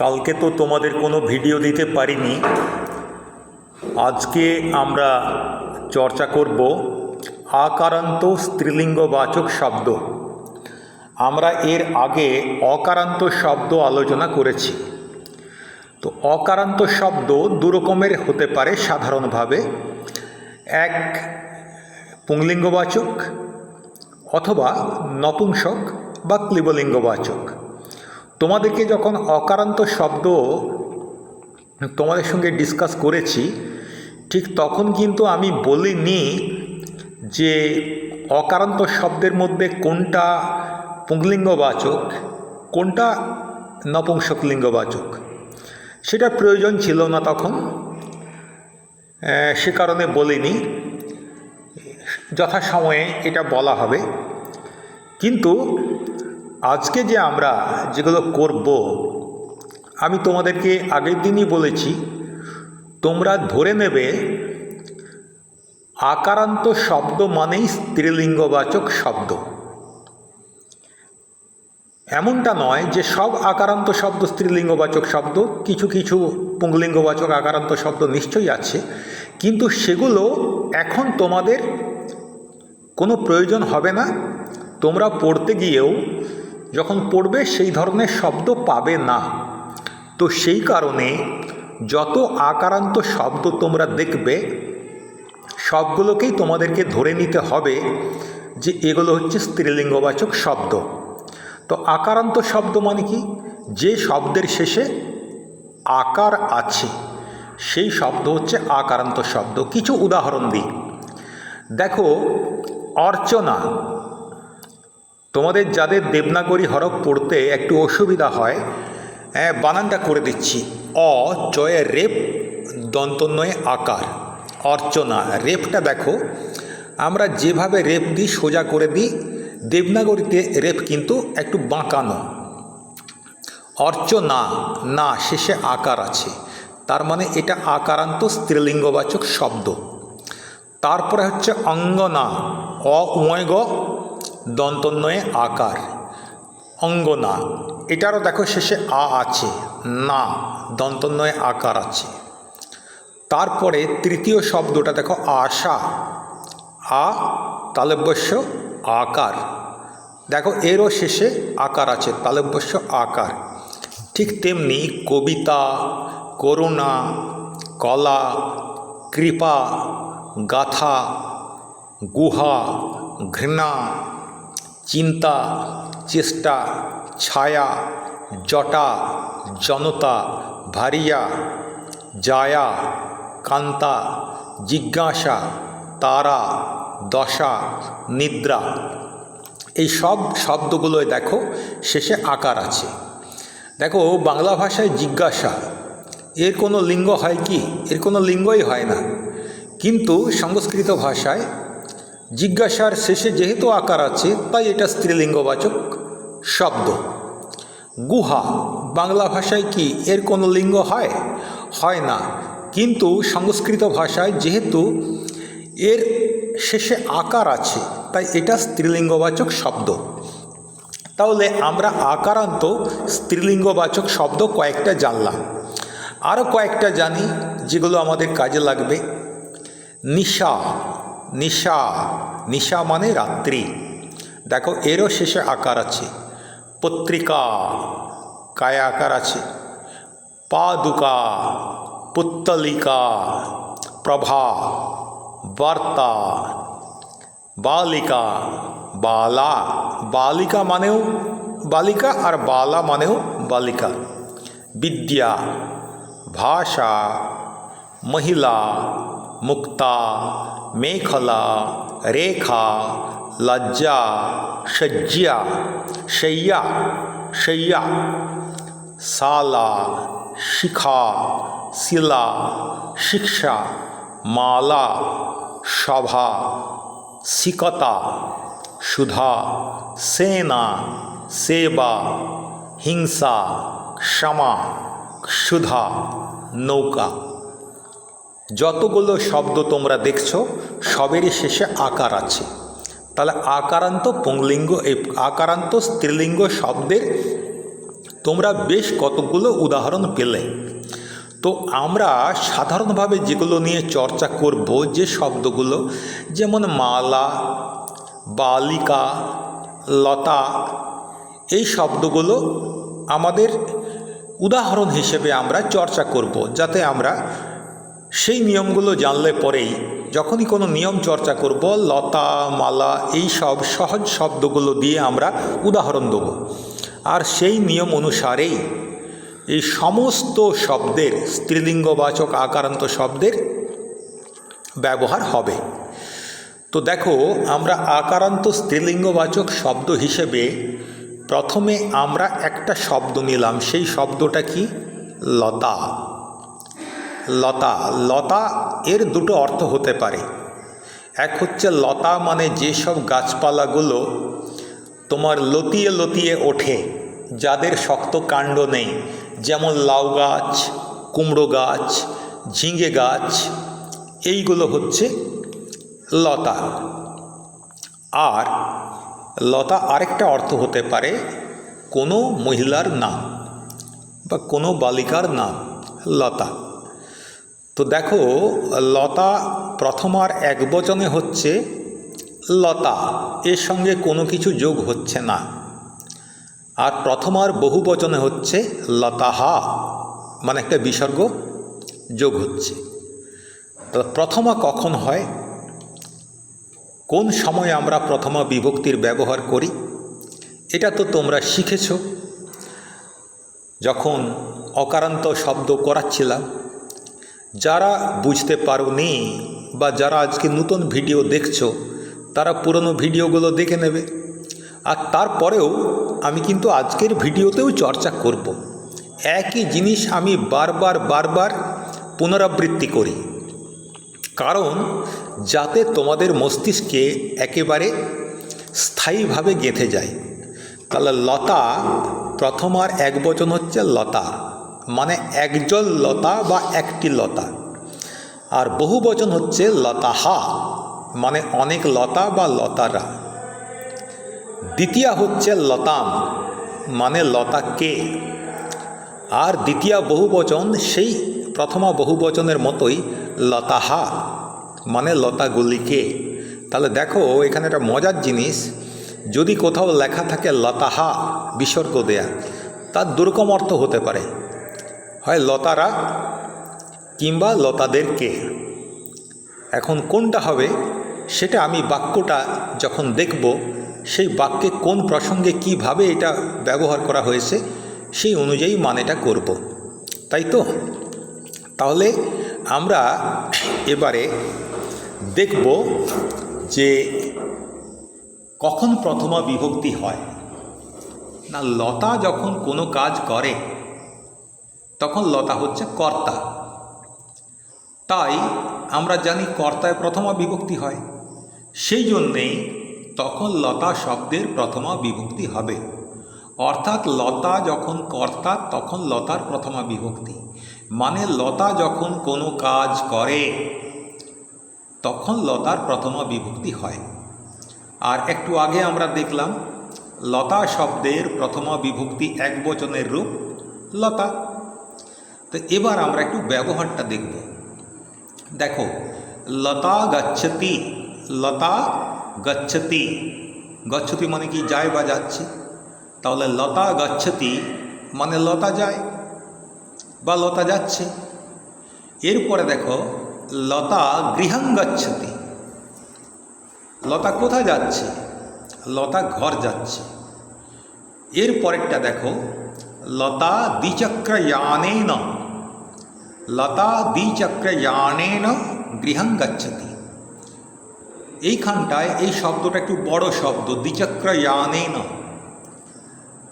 কালকে তো তোমাদের কোনো ভিডিও দিতে পারিনি। আজকে আমরা চর্চা করব আকারান্ত স্ত্রীলিঙ্গবাচক শব্দ। আমরা এর আগে অকারান্ত শব্দ আলোচনা করেছি। তো অকারান্ত শব্দ দু রকমের হতে পারে সাধারণভাবে। এক, পুংলিঙ্গবাচক অথবা নপুংসক বা ক্লিবলিঙ্গবাচক। তোমাদেরকে যখন অকারান্ত শব্দ তোমাদের সঙ্গে ডিসকাস করেছি, ঠিক তখন কিন্তু আমি বলিনি যে অকারান্ত শব্দের মধ্যে কোনটা পুংলিঙ্গবাচক, কোনটা নপুংসকলিঙ্গবাচক। সেটা প্রয়োজন ছিল না তখন সে কারণে বলিনি। যথাসময়ে এটা বলা হবে। কিন্তু আজকে যে আমরা যেগুলো করব, আমি তোমাদেরকে আগের দিনই বলেছি, তোমরা ধরে নেবে, আকারান্ত শব্দ মানেই স্ত্রীলিঙ্গবাচক শব্দ। এমনটা নয় যে সব আকারান্ত শব্দ স্ত্রীলিঙ্গবাচক শব্দ, কিছু কিছু পুংলিঙ্গবাচক আকারান্ত শব্দ নিশ্চয়ই আছে, কিন্তু সেগুলো এখন তোমাদের কোনো প্রয়োজন হবে না। তোমরা পড়তে গিয়েও যখন পড়বে, সেই ধরনের শব্দ পাবে না। তো সেই কারণে যত আকারান্ত শব্দ তোমরা দেখবে, সবগুলোকেই তোমাদেরকে ধরে নিতে হবে যে এগুলো হচ্ছে স্ত্রীলিঙ্গবাচক শব্দ। তো আকারান্ত শব্দ মানে কি? যে শব্দের শেষে আকার আছে, সেই শব্দ হচ্ছে আকারান্ত শব্দ। কিছু উদাহরণ দিই। দেখো, অর্চনা তোমাদের যাদের দেবনাগরী হরফ পড়তে একটু অসুবিধা হয় হ্যাঁ বানানটা করে দিচ্ছি। অ, চয়ে রেপ, দন্তন্বয়ে আকার। অর্চনা, রেপটা দেখো। আমরা যেভাবে রেপ দিই, সোজা করে দিই, দেবনাগরীতে রেপ কিন্তু একটু বাঁকানো। অর্চনা, না, শেষে আকার আছে। তার মানে এটা আকারান্ত স্ত্রীলিঙ্গবাচক শব্দ। তারপরে হচ্ছে অঙ্গনা, অ উময় গ দন্তন্বয়ে আকার, অঙ্গনা, এটারও দেখো শেষে আ আছে, না, দন্তন্বয়ে আকার আছে। তারপরে তৃতীয় শব্দটা দেখো আশা, আ, তালব্যস্য, আকার। দেখো এরও শেষে আকার আছে, তালব্যস্য, আকার। ঠিক তেমনি কবিতা, করুণা, কলা, কৃপা, গাথা, গুহা, ঘৃণা চিন্তা, চেষ্টা, ছায়া, জটা, জনতা, ভারিয়া, জায়া, কান্তা, জিজ্ঞাসা, তারা, দশা, নিদ্রা। এই সব শব্দগুলোয় দেখো শেষে আকার আছে। দেখো, বাংলা ভাষায় জিজ্ঞাসা, এর কোনো লিঙ্গ হয় কি? এর কোনো লিঙ্গই হয় না। কিন্তু সংস্কৃত ভাষায় জিজ্ঞাসার শেষে যেহেতু আকার আছে, তাই এটা স্ত্রীলিঙ্গবাচক শব্দ। গুহা, বাংলা ভাষায় কি এর কোনো লিঙ্গ হয়? হয় না। কিন্তু সংস্কৃত ভাষায় যেহেতু এর শেষে আকার আছে, তাই এটা স্ত্রীলিঙ্গবাচক শব্দ। তাহলে আমরা আকারান্ত স্ত্রীলিঙ্গবাচক শব্দ কয়েকটা জানলাম। আরও কয়েকটা জানি, যেগুলো আমাদের কাজে লাগবে। নিশা নিশা নিশা মানে রাত্রি। দেখো, এরও শেষে আকার আছে। পত্রিকা কায়া আকার আছে। পাদুকা পুত্তলিকা, প্রভা, বার্তা, বালিকা, বালা। বালিকা মানেও বালিকা আর বালা মানেও বালিকা। বিদ্যা, ভাষা, মহিলা, মুক্তা मेखला, रेखा, लज्जा शज्या शैया शैया, साला, शिखा शिला शिक्षा, माला, शभा, सिकता सुधा सेना, सेवा, हिंसा, क्षमा, क्षुधा, नौका। যতগুলো শব্দ তোমরা দেখছ, সবেরই শেষে আকার আছে। তাহলে আকারান্ত পুংলিঙ্গ, এই আকারান্ত স্ত্রীলিঙ্গ শব্দের তোমরা বেশ কতগুলো উদাহরণ পেলে। তো আমরা সাধারণভাবে যেগুলো নিয়ে চর্চা করব, যে শব্দগুলো, যেমন মালা, বালিকা, লতা, এই শব্দগুলো আমাদের উদাহরণ হিসেবে আমরা চর্চা করব, যাতে আমরা সেই নিয়মগুলো জানলে পরেই যখনই কোনো নিয়ম চর্চা করব, লতা, মালা, এই সব সহজ শব্দগুলো দিয়ে আমরা উদাহরণ দেব। আর সেই নিয়ম অনুসারেই এই সমস্ত শব্দের, স্ত্রীলিঙ্গবাচক, আকারান্ত শব্দের ব্যবহার হবে। তো দেখো, আমরা আকারান্ত, স্ত্রীলিঙ্গবাচক শব্দ হিসেবে প্রথমে আমরা একটা শব্দ নিলাম, সেই শব্দটা কি? লতা। লতা। লতা এর দুটো অর্থ হতে পারে। এক হচ্ছে লতা মানে যেসব গাছপালাগুলো তোমার লতিয়ে লতিয়ে ওঠে, যাদের শক্ত কাণ্ড নেই। যেমন লাউ গাছ, কুমড়ো গাছ, ঝিঙে গাছ, এইগুলো হচ্ছে লতা। আর লতা আরেকটা অর্থ হতে পারে কোনো মহিলার নাম বা কোনো বালিকার নাম, লতা। তো দেখো, লতা প্রথমার এক বচনে হচ্ছে লতা। এর সঙ্গে কোনো কিছু যোগ হচ্ছে না। আর প্রথমার বহু বচনে হচ্ছে লতাহা। মানে একটা বিসর্গ যোগ হচ্ছে। প্রথমা কখন হয়? কোন সময় আমরা প্রথমা বিভক্তির ব্যবহার করি? এটা তো তোমরা শিখেছ। যখন অকারান্ত শব্দ করাচ্ছিলাম যারা বুঝতে পারো পারোনি বা যারা আজকে নতুন ভিডিও দেখছ, তারা পুরনো ভিডিওগুলো দেখে নেবে। আর তারপরেও আমি কিন্তু আজকের ভিডিওতেও চর্চা করব। একই জিনিস আমি বারবার বারবার পুনরাবৃত্তি করি। কারণ যাতে তোমাদের মস্তিষ্কে একেবারে স্থায়ীভাবে গেঁথে যায়। তাহলে লতা, প্রথম আর এক বচন হচ্ছে লতা। মানে একজন লতা বা একটি লতা। আর বহু বচন হচ্ছে লতাহা মানে অনেক লতা বা লতারা। দ্বিতীয় হচ্ছে লতাম মানে লতা কে আর দ্বিতীয় বহুবচন সেই প্রথমা বহুবচনের মতোই লতাহা মানে লতাগুলিকে। তাহলে দেখো, এখানে একটা মজার জিনিস, যদি কোথাও লেখা থাকে লতাহা, বিসর্গ দেয়া, তার দুরকম অর্থ হতে পারে। হয় লতারা কিংবা লতাদেরকে এখন কোনটা হবে? সেটা আমি বাক্যটা যখন দেখব, সেই বাক্যে কোন প্রসঙ্গে কীভাবে এটা ব্যবহার করা হয়েছে, সেই অনুযায়ী মানেটা করব। তাই তো? তাহলে আমরা এবারে দেখব যে কখন প্রথমা বিভক্তি হয়। না, লতা যখন কোনো কাজ করে তখন লতা হচ্ছে কর্তা। তাই আমরা জানি কর্তায় প্রথমা বিভক্তি হয়। সেই জন্যেই তখন লতা শব্দের প্রথমা বিভক্তি হবে। অর্থাৎ লতা যখন কর্তা, তখন লতার প্রথমা বিভক্তি। মানে লতা যখন কোনো কাজ করে, তখন লতার প্রথমা বিভক্তি হয়। আর একটু আগে আমরা দেখলাম, লতা শব্দের প্রথমা বিভক্তি এক বচনের রূপ, লতা। তো এবার আমরা একটু ব্যবহারটা দেখব। দেখো, লতা গচ্ছতি লতা গচ্ছতি। গচ্ছতি মানে কি? যায় বা যাচ্ছে। তাহলে লতা গচ্ছতি মানে লতা যায় বা লতা যাচ্ছে। এরপরে দেখো, লতা গৃহং গচ্ছতি। লতা কোথায় যাচ্ছে? লতা ঘর যাচ্ছে। এর পরেরটা দেখো, লতা দ্বিচক্রয়ানেন। লতা দ্বিচক্রয়ানেন গৃহং গচ্ছতি। এইখানটায় এই শব্দটা একটু বড় শব্দ, দ্বিচক্রয়ানেন।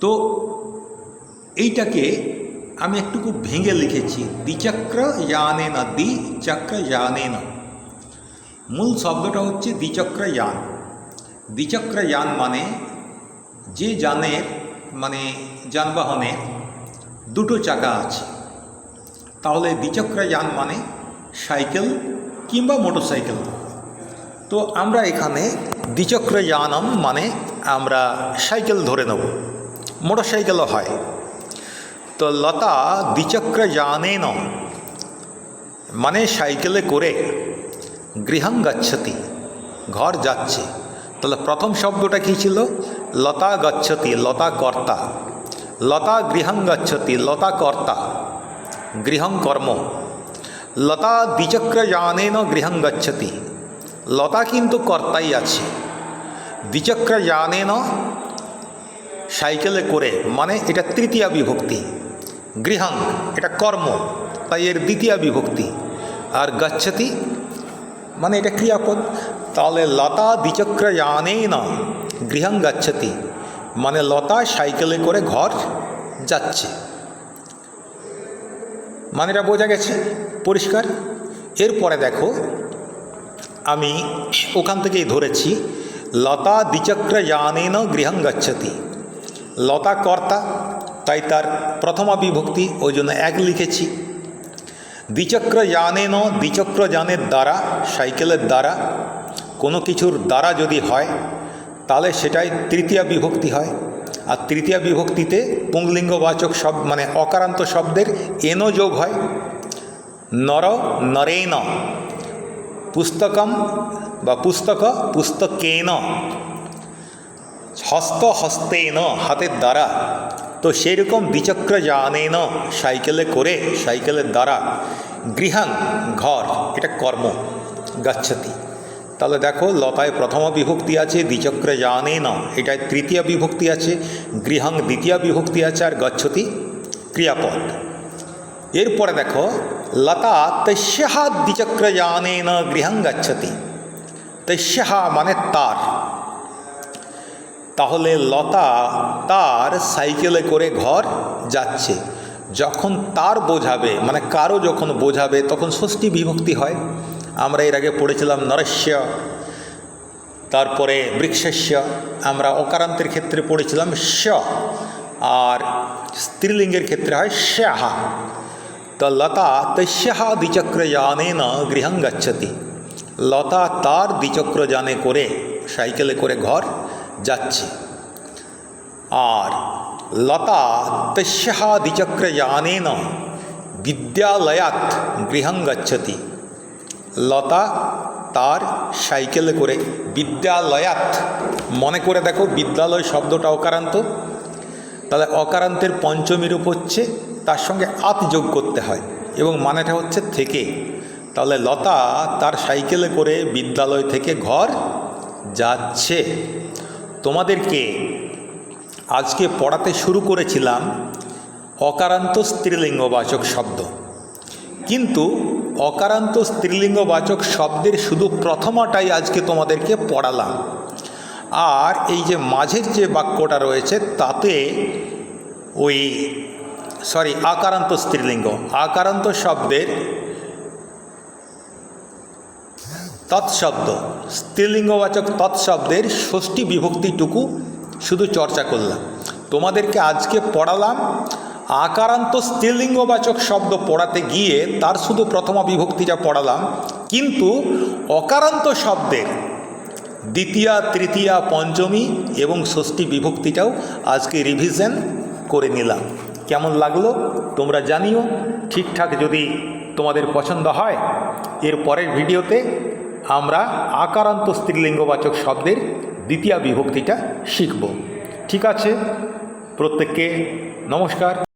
তো এইটাকে আমি একটুকু ভেঙে লিখেছি দ্বিচক্র ইয়ানে না দ্বিচক্র না মূল শব্দটা হচ্ছে দ্বিচক্র ইয়ান দ্বিচক্র ইয়ান মানে যে যানের মানে যানবাহনের দুটো চাকা আছে। তাহলে দ্বিচক্র যান মানে সাইকেল কিংবা মোটরসাইকেল। তো আমরা এখানে দ্বিচক্র যানম মানে আমরা সাইকেল ধরে নেব, মোটরসাইকেলও হয়। তো লতা, দ্বিচক্র যানেন মানে সাইকেলে করে গৃহং গচ্ছতি, ঘর যাচ্ছে। তাহলে প্রথম শব্দটা কী ছিল? লতা গচ্ছতি, লতা কর্তা। লতা গৃহং গচ্ছতি, লতা কর্তা। গৃহং কর্ম। লতা দ্বিচক্র যানেন গৃহং গচ্ছতি। লতা কিন্তু কর্তাই আছে। দ্বিচক্র যানেন সাইকেলে করে মানে এটা তৃতীয় বিভক্তি। গৃহং, এটা কর্ম, তাই এর দ্বিতীয় বিভক্তি। আর গচ্ছতি মানে এটা ক্রিয়াপদ। তাহলে লতা দ্বিচক্র যানেই না গৃহাং গচ্ছতি মানে লতা সাইকেলে করে ঘর যাচ্ছে। মানে এটা বোঝা গেছে? পরিষ্কার? এরপরে দেখো, আমি ওখান থেকেই ধরেছি, লতা দ্বিচক্র যানেন গৃহং গচ্ছতি। লতা কর্তা, তাই তার প্রথমা বিভক্তি ওই জন্য এক লিখেছি। দ্বিচক্র যানেন, দ্বিচক্র যানের দ্বারা, সাইকেলের দ্বারা, কোনো কিছুর দ্বারা যদি হয়, তাহলে সেটাই তৃতীয় বিভক্তি হয়। আর তৃতীয় বিভক্তিতে পুংলিঙ্গবাচক শব্দ মানে অকারান্ত শব্দের এনো যোগ হয়। নর নরেন পুস্তকম বা পুস্তক পুস্তকেন। হস্ত হস্তেন হাতের দ্বারা। তো সেরকম দ্বিচক্র জানেন সাইকেলে করে, সাইকেলের দ্বারা। গৃহাং ঘর, এটা কর্ম, গাচ্ছতি। তাহলে দেখো, লতায় প্রথম বিভক্তি আছে, দ্বিচক্র জানে না। এটায় তৃতীয় বিভক্তি আছে গৃহাং দ্বিতীয় বিভক্তি আছে, আর গচ্ছতি ক্রিয়াপদ। এরপরে দেখো, লতা তস্যহা দ্বিচক্র জানে না গৃহাং গচ্ছতি। তস্যহা মানে তার। তাহলে লতা তার সাইকেলে করে ঘর যাচ্ছে। যখন তার বোঝাবে মানে কারও যখন বোঝাবে, তখন ষষ্ঠী বিভক্তি হয়। আমরা এর আগে পড়েছিলাম নরস্য, তারপরে বৃক্ষস্য, আমরা অকারান্তের ক্ষেত্রে পড়েছিলাম স আর স্ত্রীলিঙ্গের ক্ষেত্রে হয় শ্যাহা তো লতা তস্যাহা দ্বিচক্র যানেন গৃহং গচ্ছতি। লতা তার দ্বিচক্র যানে করে, সাইকেলে করে ঘর যাচ্ছে। আর লতা তস্যাহা দ্বিচক্র যানেন বিদ্যালয়াত গৃহং গচ্ছতি। লতা তার সাইকেলে করে বিদ্যালয়াত। মনে করে দেখো, বিদ্যালয় শব্দটা অকারান্ত। তাহলে অকারান্তের পঞ্চমী রূপ হচ্ছে তার সঙ্গে আত যোগ করতে হয় এবং মানেটা হচ্ছে থেকে। তাহলে লতা তার সাইকেলে করে বিদ্যালয় থেকে ঘর যাচ্ছে। তোমাদেরকে আজকে পড়াতে শুরু করেছিলাম অকারান্ত স্ত্রীলিঙ্গবাচক শব্দ। কিন্তু অকারান্ত স্ত্রীলিঙ্গবাচক শব্দের শুধু প্রথমাটাই আজকে তোমাদেরকে পড়ালাম। আর এই যে মাঝের যে বাক্যটা রয়েছে, তাতে ওই সরি আকারান্ত স্ত্রীলিঙ্গ আকারান্ত শব্দের তৎশব্দ, স্ত্রীলিঙ্গবাচক তৎশব্দের ষষ্ঠী বিভক্তিটুকু শুধু চর্চা করলাম। তোমাদেরকে আজকে পড়ালাম আকারান্ত স্ত্রীলিঙ্গবাচক শব্দ পড়াতে গিয়ে তার শুধু প্রথমা বিভক্তিটা পড়ালাম, কিন্তু অকারান্ত শব্দের দ্বিতীয়া, তৃতীয়া, পঞ্চমী এবং ষষ্ঠী বিভক্তিটাও আজকে রিভিশন করে নিলাম। কেমন লাগল? তোমরা জানিও। ঠিকঠাক যদি তোমাদের পছন্দ হয়, এর পরের ভিডিওতে আমরা আকারান্ত স্ত্রীলিঙ্গবাচক শব্দের দ্বিতীয় বিভক্তিটা শিখব। ঠিক আছে? প্রত্যেককে নমস্কার।